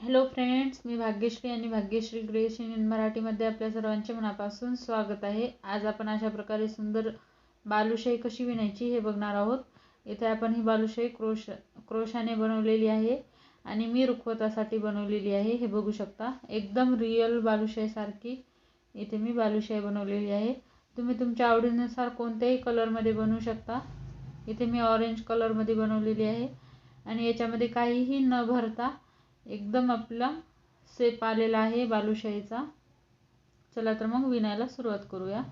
Hello friends मी भाग्यश्री आणि Bhagyashree creation in मराठीमध्ये आपल्या सर्वांचे मनापासून स्वागत आहे. आज आपण अशा प्रकारे सुंदर बालुशाही कशी विणायची हे बघणार आहोत. इथे आपण ही बालुशाही क्रोश क्रोशाने बनवलेली आहे आणि मी रुखवतासाठी बनवलेली आहे हे बघू शकता. एकदम रिअल बालुशाहीसारखी इथे मी बालुशाही बनवलेली आहे. तुम्ही तुमच्या आवडीनुसार कोणत्याही कलरमध्ये बनवू शकता. इथे मी ऑरेंज कलरमध्ये बनवलेली आहे. आणि याच्यामध्ये काहीही न भरता एकदम आपला सेप आलेला आहे बालुशाहीचा. चला तर मग विणायला सुरुवात करूया.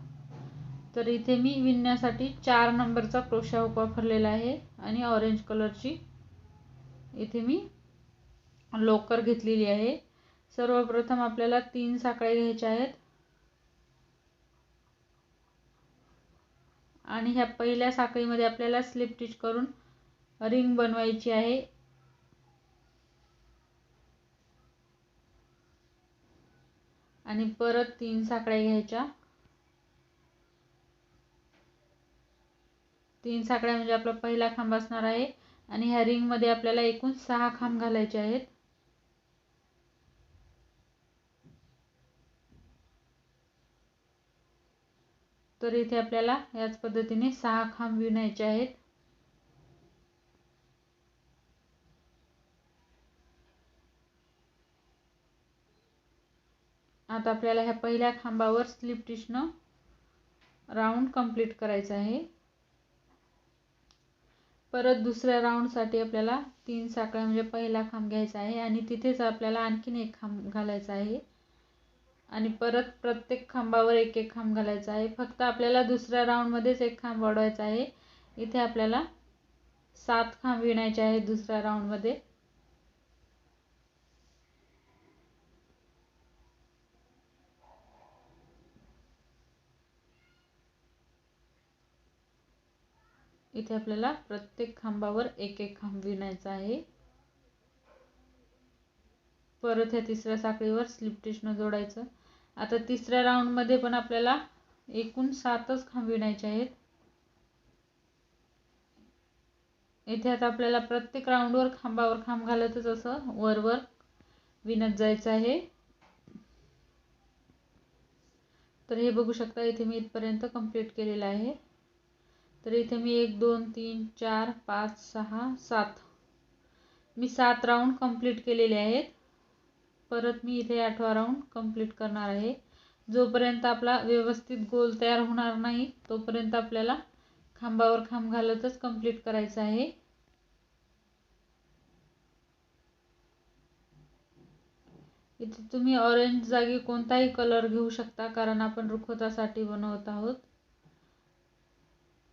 तर इथे मी विणण्यासाठी चार नंबरचा क्रोशा हुक वापरलेला आहे आणि ऑरेंज कलरची इथे मी लोकर घेतलेली आहे. सर्वप्रथम आपल्याला तीन साखळ्या घ्यायच्या आहेत. आणि ह्या पहिल्या साखळीमध्ये आपल्याला स्लिप स्टिच करून रिंग बनवायची आहे. आणि परत तीन साखळ्या घ्यायच्या. तीन साखळ्या म्हणजे आपला पहिला खांब असणार आहे आणि ह्या रिंगमध्ये आपल्याला एकूण सहा खांब घालायचे आहेत. तर इथे आपल्याला याच पद्धतीने सहा खांब विणायचे आहेत. आता आपल्याला ह्या पहिल्या खांबावर स्लिप टिशनं राऊंड कंप्लीट करायचं आहे. परत दुसऱ्या राऊंडसाठी आपल्याला तीन साखळ्या म्हणजे पहिला खांब घ्यायचा आहे आणि तिथेच आपल्याला आणखीन एक खांब घालायचा आहे. आणि परत प्रत्येक खांबावर एक एक खांब घालायचा आहे. फक्त आपल्याला दुसऱ्या राऊंडमध्येच एक खांब वाढवायचा आहे. इथे आपल्याला सात खांब विणायचे आहेत दुसऱ्या राऊंडमध्ये इथे आपल्याला प्रत्येक खांबावर एक एक खांब विणायचा आहे. परत ह्या तिसऱ्या साखळीवर स्लिप टिशनं जोडायचं. आता तिसऱ्या राऊंडमध्ये पण आपल्याला एकूण सातच खांब विणायचे आहेत. इथे आता आपल्याला प्रत्येक राऊंडवर खांबावर खांब घालतच असं वरवर विणत जायचं आहे. तर हे बघू शकता इथे मी इथपर्यंत कंप्लीट केलेलं आहे. तर इथे मी एक दोन तीन चार पाच सहा सात. मी सात राऊंड कंप्लीट केलेले आहेत. परत मी इथे आठवा राऊंड कंप्लीट करणार आहे. जोपर्यंत आपला व्यवस्थित गोल तयार होणार नाही तोपर्यंत आपल्याला खांबावर खांब घालतच कंप्लीट करायचं आहे. इथे तुम्ही ऑरेंज जागी कोणताही कलर घेऊ शकता कारण आपण रुखवतासाठी बनवत आहोत.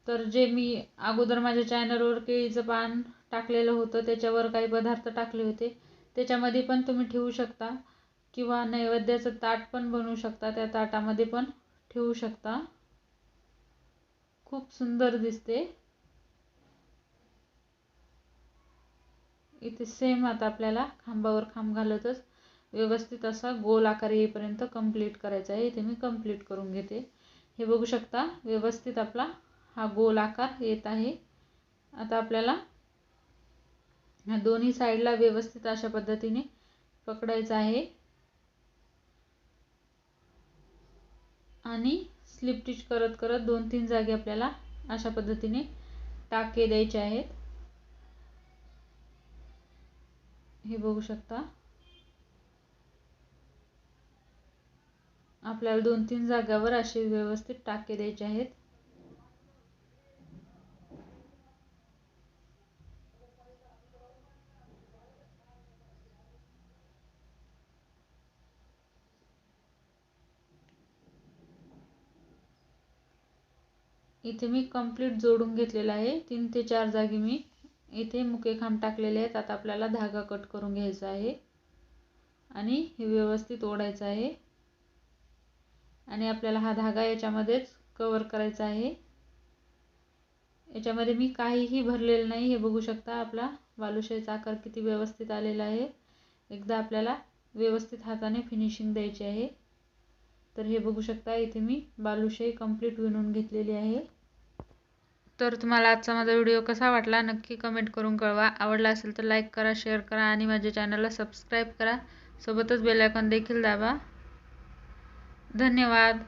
तर जे मी अगोदर माझ्या चॅनलवर केळीचं पान टाकलेलं होतं त्याच्यावर काही पदार्थ टाकले होते त्याच्यामध्ये पण तुम्ही ठेवू शकता किंवा नैवेद्याचं ताट पण बनवू शकता त्या ताटामध्ये पण ठेवू शकता. खूप सुंदर दिसते. इथे सेम आता आपल्याला खांबावर खांब घालतच व्यवस्थित असा गोल आकार येईपर्यंत कंप्लीट करायचा आहे. इथे मी कंप्लीट करून घेते. हे बघू शकता व्यवस्थित आपला हा गोल आकार येत आहे. आता आपल्याला ह्या दोन्ही साईडला व्यवस्थित अशा पद्धतीने पकडायचं आहे. आणि स्लिप टिच करत करत दोन तीन जागी आपल्याला अशा पद्धतीने टाके द्यायचे आहेत. हे बघू शकता. आपल्याला दोन तीन जागावर असे व्यवस्थित टाके द्यायचे आहेत. इथे मी कंप्लीट जोडून घेतलेला आहे. तीन ते चार जागी मी इथे मुके खांब टाकलेले आहेत. आता आपल्याला धागा कट करून घ्यायचा आहे. आणि हे व्यवस्थित ओढायचं आहे. आणि आपल्याला हा धागा याच्यामध्येच कवर करायचा आहे. याच्यामध्ये मी काहीही भरलेलं नाही. हे बघू शकता आपला बालुशाहीचा आकार किती व्यवस्थित आलेला आहे. एकदा आपल्याला व्यवस्थित हाताने फिनिशिंग द्यायची आहे. तर हे बघू शकता इथे मी बालुशाही कंप्लीट विणून घेतलेली आहे. तर तुम्हाला आजचा माझा व्हिडिओ कसा वाटला नक्की कमेंट करून कळवा. आवडला असेल तर लाईक करा शेअर करा आणि माझ्या चॅनलला सबस्क्राईब करा. सोबतच बेलायकॉन देखील दाबा. धन्यवाद.